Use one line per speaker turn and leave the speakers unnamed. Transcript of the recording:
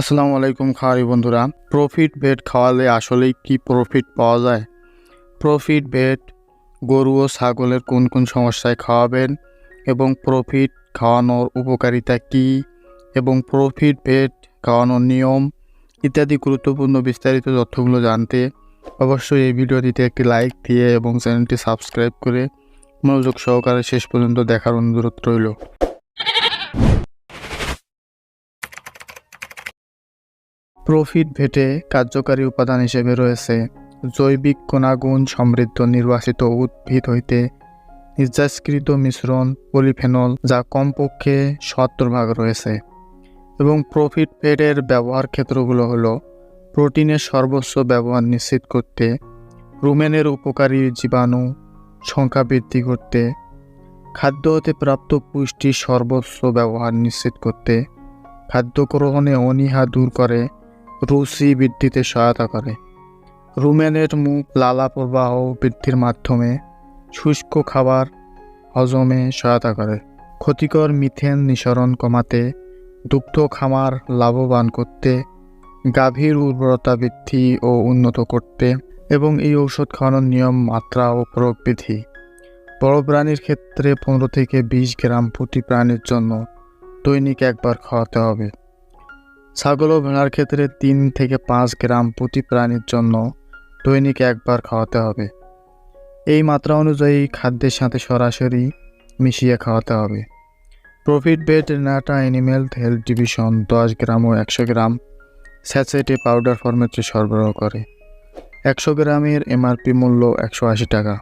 আসসালামু আলাইকুম খাওয়ারি বন্ধুরা। প্রফিট বেড খাওয়ালে আসলেই কি প্রফিট পাওয়া যায়? প্রফিট বেড গরু ও ছাগলের কোন কোন সমস্যায় খাওয়াবেন? এবং প্রফিট খাওয়ানোর উপকারিতা কি? এবং প্রফিট বেড খাওয়ানোর নিয়ম ইত্যাদি গুরুত্বপূর্ণ বিস্তারিত তথ্যগুলো জানতে অবশ্যই এই ভিডিওটিতে একটি লাইক দিয়ে এবং চ্যানেলটি সাবস্ক্রাইব করে মনোযোগ সহকারে শেষ পর্যন্ত দেখার অনুরোধ রইল। প্রফিট ভেটে কার্যকারী উপাদান হিসেবে রয়েছে। জৈবিক গুণাগুণ সমৃদ্ধ নির্বাচিত উদ্ভিদ হইতে নির্যাসকৃত মিশ্রণ, পলিফেনল, যা কমপক্ষে সত্তর ভাগ রয়েছে। এবং প্রফিট ফেডের ব্যবহার ক্ষেত্রগুলো হলো, প্রোটিনের সর্বোচ্চ ব্যবহার নিশ্চিত করতে, রুমেনের উপকারী জীবাণু সংখ্যা বৃদ্ধি করতে, খাদ্য হতে প্রাপ্ত পুষ্টির সর্বোচ্চ ব্যবহার নিশ্চিত করতে, খাদ্য গ্রহণে অনীহা দূর করে রুচি বৃদ্ধিতে সহায়তা করে। রুমেনের মুখ লালা প্রবাহ বৃদ্ধির মাধ্যমে শুষ্ক খাবার হজমে সহায়তা করে। ক্ষতিকর মিথেন নিঃসরণ কমাতে, দুগ্ধ খামার লাভবান করতে, গাভীর উর্বরতা বৃদ্ধি ও উন্নত করতে এবং এই ঔষধ খাওয়ানোর নিয়ম, মাত্রা ও প্রয়োগ বিধি বড় প্রাণীর ক্ষেত্রে পনেরো থেকে বিশ গ্রাম প্রতি প্রাণীর জন্য দৈনিক একবার খাওয়াতে হবে। ছাগল ও ভেড়ার ক্ষেত্রে তিন থেকে পাঁচ গ্রাম প্রতি প্রাণীর জন্য দৈনিক একবার খাওয়াতে হবে। এই মাত্রা অনুযায়ী খাদ্যের সাথে সরাসরি মিশিয়ে খাওয়াতে হবে। প্রফিট বেড নাটা অ্যানিমেল হেলথ ডিভিশন, দশ গ্রাম ও একশো গ্রাম স্যাচেটে পাউডার ফরম্যাটে সরবরাহ করে। একশো গ্রামের এমআরপি মূল্য একশো আশি টাকা।